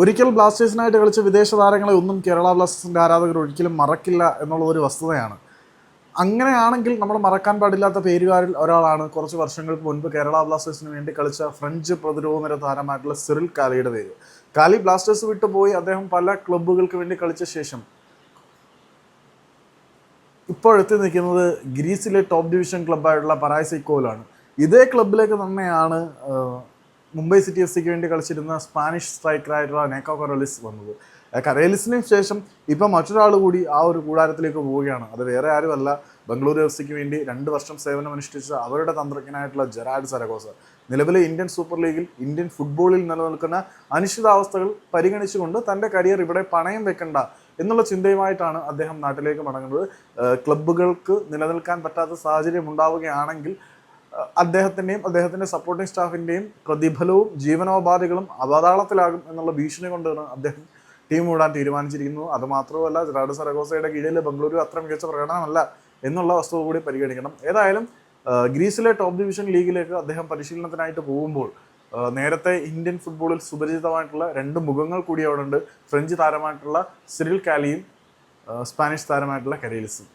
ഒരിക്കൽ ബ്ലാസ്റ്റേഴ്സിനായിട്ട് കളിച്ച വിദേശ താരങ്ങളെ ഒന്നും കേരള ബ്ലാസ്റ്റേഴ്സിന്റെ ആരാധകർ ഒരിക്കലും മറക്കില്ല എന്നുള്ള ഒരു വസ്തുതയാണ്. അങ്ങനെയാണെങ്കിൽ നമ്മൾ മറക്കാൻ പാടില്ലാത്ത പേരുകാരിൽ ഒരാളാണ് കുറച്ച് വർഷങ്ങൾക്ക് മുൻപ് കേരള ബ്ലാസ്റ്റേഴ്സിന് വേണ്ടി കളിച്ച ഫ്രഞ്ച് പ്രതിരോധ നിര താരമായിട്ടുള്ള സിറിൽ കാലിയുടെ. പേര് കാലി ബ്ലാസ്റ്റേഴ്സ് വിട്ടുപോയി അദ്ദേഹം പല ക്ലബ്ബുകൾക്ക് വേണ്ടി കളിച്ച ശേഷം. ഇപ്പോൾ എത്തി നിൽക്കുന്നത് ഗ്രീസിലെ ടോപ്പ് ഡിവിഷൻ ക്ലബ്ബായിട്ടുള്ള പറായ് സൈക്കോയിലാണ് ഇതേ ക്ലബിലേക്ക് തന്നെയാണ് മുംബൈ സിറ്റി എഫ് സിക്ക് വേണ്ടി കളിച്ചിരുന്ന സ്പാനിഷ് സ്ട്രൈക്കറായിട്ടുള്ള നേക്കോ കൊറോലിസ് വന്നത്. കരേലിസിന് ശേഷം ഇപ്പം മറ്റൊരാൾ കൂടി ആ ഒരു കൂടാരത്തിലേക്ക് പോവുകയാണ്. അത് വേറെ ആരുമല്ല. ബംഗളൂരു എഫ് സിക്ക് വേണ്ടി രണ്ട് വർഷം സേവനം അനുഷ്ഠിച്ച അവരുടെ തന്ത്രജ്ഞനായിട്ടുള്ള ജെറാഡ് സരഗോസ. നിലവിലെ ഇന്ത്യൻ സൂപ്പർ ലീഗിൽ ഇന്ത്യൻ ഫുട്ബോളിൽ നിലനിൽക്കുന്ന അനിശ്ചിതാവസ്ഥകൾ പരിഗണിച്ചുകൊണ്ട് തന്റെ കരിയർ ഇവിടെ പണയം വെക്കണ്ട എന്നുള്ള ചിന്തയുമായിട്ടാണ് അദ്ദേഹം നാട്ടിലേക്ക് മടങ്ങുന്നത്. ക്ലബ്ബുകൾക്ക് നിലനിൽക്കാൻ പറ്റാത്ത സാഹചര്യം ഉണ്ടാവുകയാണെങ്കിൽ അദ്ദേഹത്തിന്റെയും അദ്ദേഹത്തിന്റെ സപ്പോർട്ടിംഗ് സ്റ്റാഫിന്റെയും പ്രതിഫലവും ജീവനോപാധികളും അവതാളത്തിലാകും എന്നുള്ള ഭീഷണി കൊണ്ടാണ് അദ്ദേഹം ടീം വിടാൻ തീരുമാനിച്ചിരിക്കുന്നത്. അതുമാത്രമല്ല ജെറാഡ് സരഗോസയുടെ കീഴിൽ ബംഗളൂരു അത്ര മികച്ച പ്രകടനമല്ല എന്നുള്ള വസ്തുത കൂടി പരിഗണിക്കണം. ഏതായാലും ഗ്രീസിലെ ടോപ്പ് ഡിവിഷൻ ലീഗിലേക്ക് അദ്ദേഹം പരിശീലനത്തിനായിട്ട് പോകുമ്പോൾ നേരത്തെ ഇന്ത്യൻ ഫുട്ബോളിൽ സുപരിചിതമായിട്ടുള്ള രണ്ട് മുഖങ്ങൾ കൂടി അവിടെ ഉണ്ട്. ഫ്രഞ്ച് താരമായിട്ടുള്ള സിറിൽ കാലിയും സ്പാനിഷ് താരമായിട്ടുള്ള കരേലിസും.